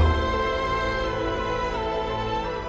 ว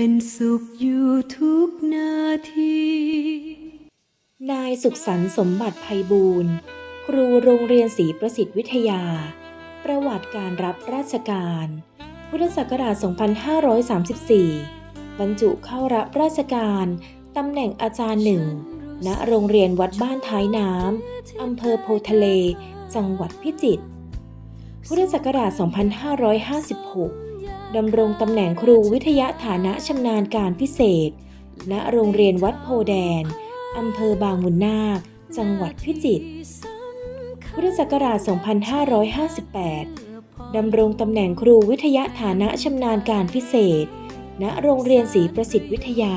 เป็นสุขอยู่ทุกนาที นายสุขสันต์สมบัติภัยบูรณ์ ครูโรงเรียนศรีประสิทธิ์วิทยา ประวัติการรับราชการ พุทธศักราช 2534 บรรจุเข้ารับราชการตำแหน่งอาจารย์หนึ่งณโรงเรียนวัดบ้านท้ายน้ำอำเภอโพทะเล จังหวัดพิจิตร พุทธศักราช 2556 ดำรงตำแหน่งครูวิทยาฐานะชำนาญการพิเศษ ณ โรงเรียนวัดโพแดน อำเภอบางมุนนาค จังหวัดพิจิตร พุทธศักราช 2558 ดำรงตำแหน่งครูวิทยาฐานะชำนาญการพิเศษ ณ โรงเรียนศรีประสิทธิ์วิทยา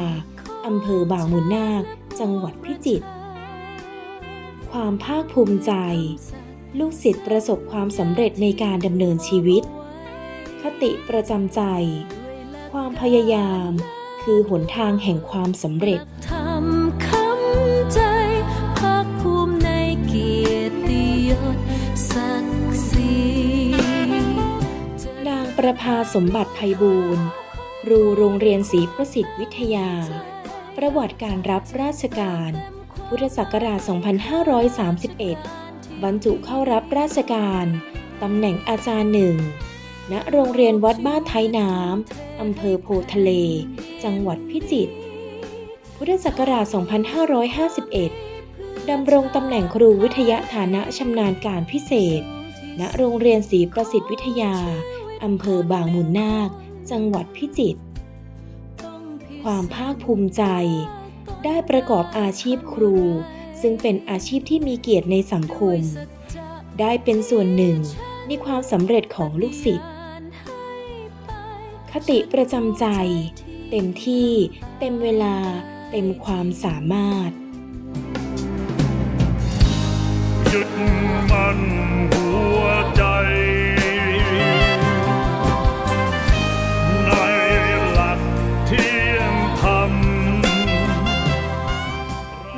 อำเภอบางมุนนาค จังหวัดพิจิตร ความภาคภูมิใจ ลูกศิษย์ประสบความสำเร็จในการดำเนินชีวิต ติประจำใจ ความพยายาม คือหนทางแห่งความสำเร็จทำคำใจภาคภูมิในเกียรติยศศักดิ์ศรีนางประภาสมบัติภัยบูรณ์ครูโรงเรียนศรีประสิทธิ์วิทยา ประวัติการรับราชการ พุทธศักราช 2531 บรรจุเข้ารับราชการ ตำแหน่งอาจารย์หนึ่ง ณโรงเรียนวัดบ้านท้ายน้ำอำเภอโพทะเล จังหวัดพิจิตร พุทธศักราช 2551 ดำรงตำแหน่งครูวิทยาฐานะชำนาญการพิเศษ ณโรงเรียนศรีประสิทธิ์วิทยา อำเภอบางมุนนาค จังหวัดพิจิตร ความภาคภูมิใจ ได้ประกอบอาชีพครู ซึ่งเป็นอาชีพที่มีเกียรติในสังคม ได้เป็นส่วนหนึ่งในความสำเร็จของลูกศิษย์ ติประจำใจ เต็มที่ เต็มเวลา เต็มความสามารถยึดมันหัวใจในหลักเที่ยงธรรม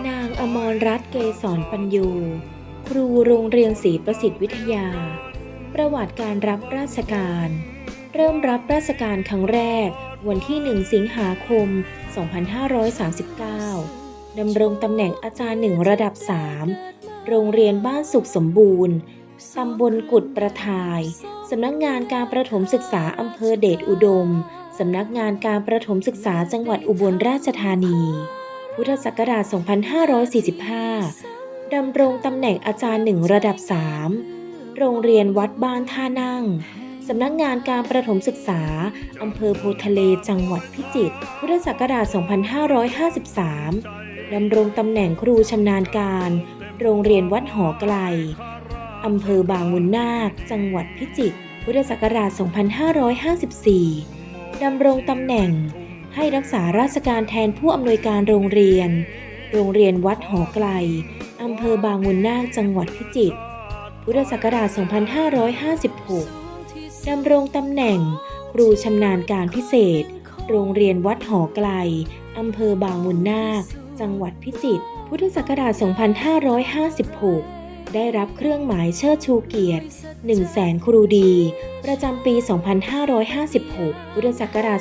นางอมรรัตน์เกษรปัญโยครูโรงเรียนศรีประสิทธิ์วิทยา ประวัติการรับราชการ เริ่มรับราชการครั้งแรก วันที่ 1 สิงหาคม 2539 ดำรงตำแหน่งอาจารย์หนึ่งระดับ 3 โรงเรียนบ้านสุขสมบูรณ์ ตำบลกุดประทาย สำนักงานการประถมศึกษาอำเภอเดชอุดม สำนักงานการประถมศึกษาจังหวัดอุบลราชธานี พุทธศักราช 2545 ดำรงตำแหน่งอาจารย์หนึ่งระดับ 3 โรงเรียนวัดบ้านท่านั่ง สำนักงานการประถมศึกษา อำเภอโพทะเลจังหวัดพิจิตร พุทธศักราช 2553 ดำรงตำแหน่งครูชำนาญการ โรงเรียนวัดหอไกล อำเภอบางมุนนาค จังหวัดพิจิตร พุทธศักราช 2554 ดำรงตำแหน่ง ให้รักษาราชการแทนผู้อำนวยการโรงเรียน โรงเรียนวัดหอไกล อำเภอบางมุนนาค จังหวัดพิจิตร พุทธศักราช 2556 ดำรงตำแหน่ง ครูชำนาญการพิเศษ โรงเรียนวัดหอไกล อำเภอบางมุนนาค จังหวัดพิจิตร พุทธศักราช 2556 ได้รับเครื่องหมายเชิดชูเกียรติ 1 แสนครูดี ประจำปี 2556 พุทธศักราช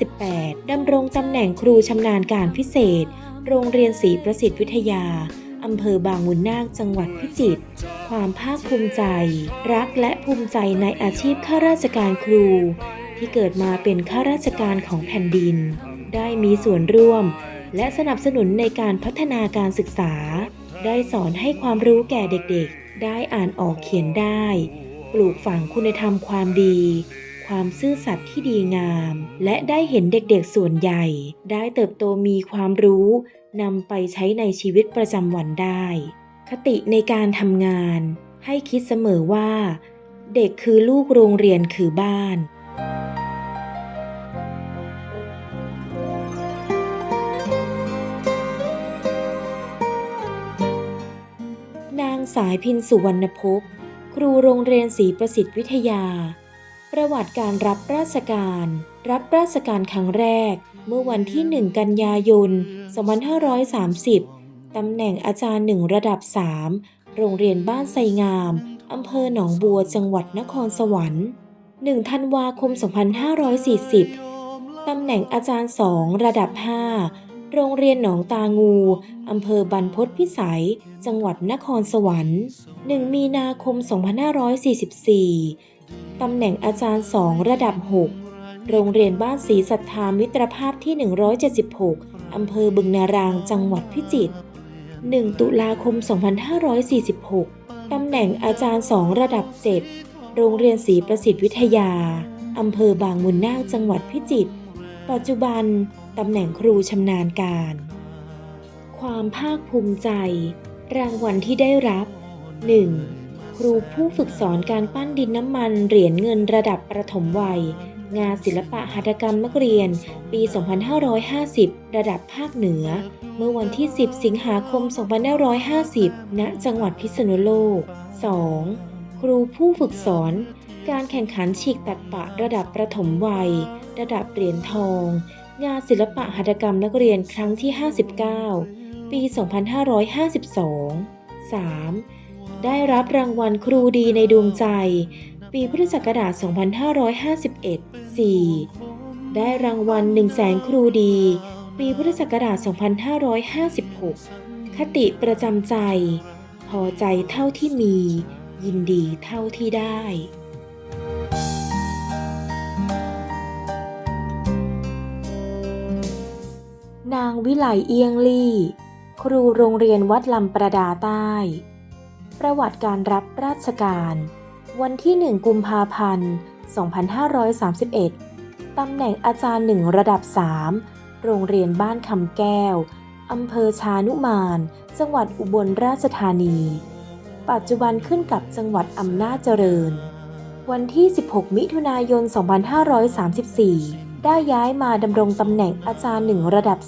2558 ดำรงตำแหน่งครูชำนาญการพิเศษ โรงเรียนศรีประสิทธิ์วิทยา อำเภอบางมุนนาคจังหวัดพิจิตร ความภาคภูมิใจ รักและภูมิใจในอาชีพข้าราชการครู ที่เกิดมาเป็นข้าราชการของแผ่นดิน ได้มีส่วนร่วม และสนับสนุนในการพัฒนาการศึกษา ได้สอนให้ความรู้แก่เด็กๆ ได้อ่านออกเขียนได้ ปลูกฝังคุณธรรมความดีความซื่อสัตย์ที่ดีงาม และได้เห็นเด็กๆส่วนใหญ่ ได้เติบโตมีความรู้ นำไปใช้ในชีวิตประจำวันได้ คติในการทำงาน ให้คิดเสมอว่า เด็กคือลูกโรงเรียนคือบ้านนางสายพินสุวรรณภพครูโรงเรียนศรีประสิทธิ์วิทยา ประวัติการรับราชการ รับราชการครั้งแรก เมื่อวันที่ 1 กันยายน 2530 ตำแหน่งอาจารย์หนึ่งระดับ 3 โรงเรียนบ้านไซงาม อำเภอหนองบัว จังหวัดนครสวรรค์1ธันวาคม 2540 ตำแหน่งอาจารย์ 2 ระดับ 5 โรงเรียนหนองตางู อำเภอบรรพตพิสัย จังหวัดนครสวรรค์ 1 มีนาคม 2544 ตำแหน่งอาจารย์ 2 ระดับ 6 โรงเรียนบ้านศรีสัทธามิตรภาพที่ 176 อำเภอบึงนาราง จังหวัดพิจิตร 1 ตุลาคม 2546 ตำแหน่งอาจารย์2ระดับ7โรงเรียนศรีประสิทธิ์วิทยา อำเภอบางมุนนาคจังหวัดพิจิตร ปัจจุบัน ตำแหน่งครูชำนาญการ ความภาคภูมิใจ รางวัลที่ได้รับ 1. ครูผู้ฝึกสอนการปั้นดินน้ำมันเหรียญเงินระดับประถมวัย งานศิลปะหัตถกรรมนักเรียน ปี 2550 ระดับภาคเหนือ เมื่อวันที่ 10 สิงหาคม 2550 ณ จังหวัดพิษณุโลก 2. ครูผู้ฝึกสอน การแข่งขันฉีกตัดปะระดับประถมวัย ระดับเหรียญทอง งานศิลปะหัตถกรรมนักเรียนครั้งที่ 59 ปี 2552 3. ได้รับรางวัลครูดีในดวงใจ ปีพุทธศักราช 2551 4. ได้รางวัล 1 0 0 0 0แสนครูดี ปีพุทธศักราช 2556 คติประจำใจ พอใจเท่าที่มี ยินดีเท่าที่ได้นางวิไลเอียงลี่ ครูโรงเรียนวัดลำประดาใต้ ประวัติการรับราชการ วันที่ 1 กุมภาพันธ์ 2531 ตำแหน่งอาจารย์หนึ่งระดับ 3 โรงเรียนบ้านคำแก้ว อำเภอชานุมาน จังหวัดอุบลราชธานี ปัจจุบันขึ้นกับจังหวัดอำนาจเจริญ วันที่ 16 มิถุนายน 2534 ได้ย้ายมาดำรงตำแหน่งอาจารย์หนึ่งระดับ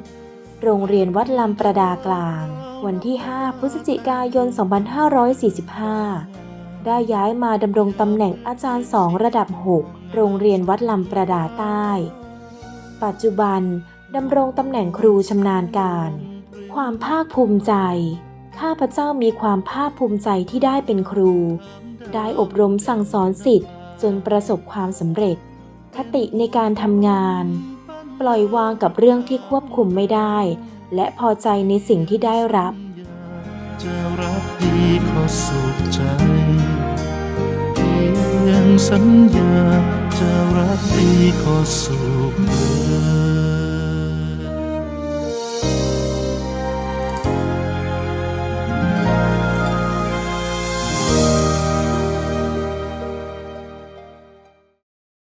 3 โรงเรียนวัดลำประดากลาง วันที่ 5 พฤศจิกายน 2545 ได้ย้ายมาดำรงตำแหน่งอาจารย์2ระดับ 6 โรงเรียนวัดลำประดาใต้ ปัจจุบันดำรงตำแหน่งครูชำนาญการ ความภาคภูมิใจ ข้าพเจ้ามีความภาคภูมิใจที่ได้เป็นครู ได้อบรมสั่งสอนสิทธิ์จนประสบความสำเร็จ คติในการทำงาน ปล่อยวางกับเรื่องที่ควบคุมไม่ได้ และพอใจในสิ่งที่ได้รับจะรักดีขอสุขใจ ยงสัญญาจะรักดีขอสุขเธอ